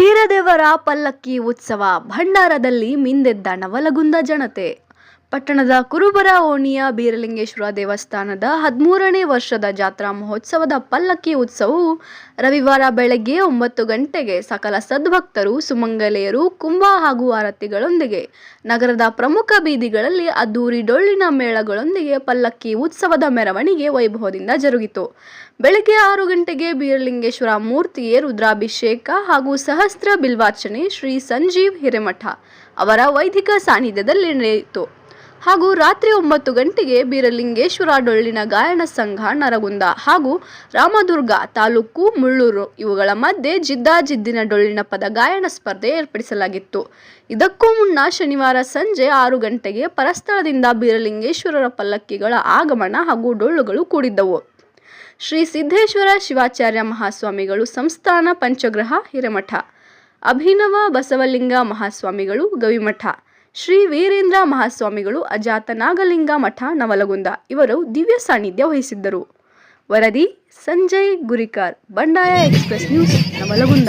ದೇವರ ಪಲ್ಲಕ್ಕಿ ಉತ್ಸವ ಭಂಡಾರದಲ್ಲಿ ಮಿಂದೆದ್ದ ನವಲಗುಂದ ಜನತೆ. ಪಟ್ಟಣದ ಕುರುಬರ ಓಣಿಯ ಬೀರಲಿಂಗೇಶ್ವರ ದೇವಸ್ಥಾನದ ಹದಿಮೂರನೇ ವರ್ಷದ ಜಾತ್ರಾ ಮಹೋತ್ಸವದ ಪಲ್ಲಕ್ಕಿ ಉತ್ಸವವು ರವಿವಾರ ಬೆಳಗ್ಗೆ ಒಂಬತ್ತು ಗಂಟೆಗೆ ಸಕಲ ಸದ್ಭಕ್ತರು, ಸುಮಂಗಲೆಯರು ಕುಂಭ ಹಾಗೂ ಆರತಿಗಳೊಂದಿಗೆ ನಗರದ ಪ್ರಮುಖ ಬೀದಿಗಳಲ್ಲಿ ಅದ್ದೂರಿ ಡೊಳ್ಳಿನ ಮೇಳಗಳೊಂದಿಗೆ ಪಲ್ಲಕ್ಕಿ ಉತ್ಸವದ ಮೆರವಣಿಗೆ ವೈಭವದಿಂದ ಜರುಗಿತು. ಬೆಳಗ್ಗೆ ಆರು ಗಂಟೆಗೆ ಬೀರಲಿಂಗೇಶ್ವರ ಮೂರ್ತಿಗೆ ರುದ್ರಾಭಿಷೇಕ ಹಾಗೂ ಸಹಸ್ರ ಬಿಲ್ವಾರ್ಚನೆ ಶ್ರೀ ಸಂಜೀವ್ ಹಿರೇಮಠ ಅವರ ವೈದಿಕ ಸಾನ್ನಿಧ್ಯದಲ್ಲಿ ನಡೆಯಿತು. ಹಾಗೂ ರಾತ್ರಿ ಒಂಬತ್ತು ಗಂಟೆಗೆ ಬೀರಲಿಂಗೇಶ್ವರ ಡೊಳ್ಳಿನ ಗಾಯನ ಸಂಘ ನರಗುಂದ ಹಾಗೂ ರಾಮದುರ್ಗ ತಾಲೂಕು ಮುಳ್ಳೂರು. ಇವುಗಳ ಮಧ್ಯೆ ಜಿದ್ದಾಜಿದ್ದಿನ ಡೊಳ್ಳಿನ ಪದ ಗಾಯನ ಸ್ಪರ್ಧೆ ಏರ್ಪಡಿಸಲಾಗಿತ್ತು. ಇದಕ್ಕೂ ಮುನ್ನ ಶನಿವಾರ ಸಂಜೆ ಆರು ಗಂಟೆಗೆ ಪರಸ್ಥಳದಿಂದ ಬೀರಲಿಂಗೇಶ್ವರರ ಪಲ್ಲಕ್ಕಿಗಳ ಆಗಮನ ಹಾಗೂ ಡೊಳ್ಳುಗಳು ಕೂಡಿದ್ದವು. ಶ್ರೀ ಸಿದ್ದೇಶ್ವರ ಶಿವಾಚಾರ್ಯ ಮಹಾಸ್ವಾಮಿಗಳು ಸಂಸ್ಥಾನ ಪಂಚಗ್ರಹ ಹಿರೇಮಠ, ಅಭಿನವ ಬಸವಲಿಂಗ ಮಹಾಸ್ವಾಮಿಗಳು ಗವಿಮಠ ಶ್ರೀ ವೀರೇಂದ್ರ ಮಹಾಸ್ವಾಮಿಗಳು ಅಜಾತ ನಾಗಲಿಂಗ ಮಠ ನವಲಗುಂದ ಇವರು ದಿವ್ಯ ಸಾನ್ನಿಧ್ಯ ವಹಿಸಿದ್ದರು. ವರದಿ ಸಂಜಯ್ ಗುರಿಕಾರ್, ಬಂಡಾಯ ಎಕ್ಸ್ಪ್ರೆಸ್ ನ್ಯೂಸ್, ನವಲಗುಂದ.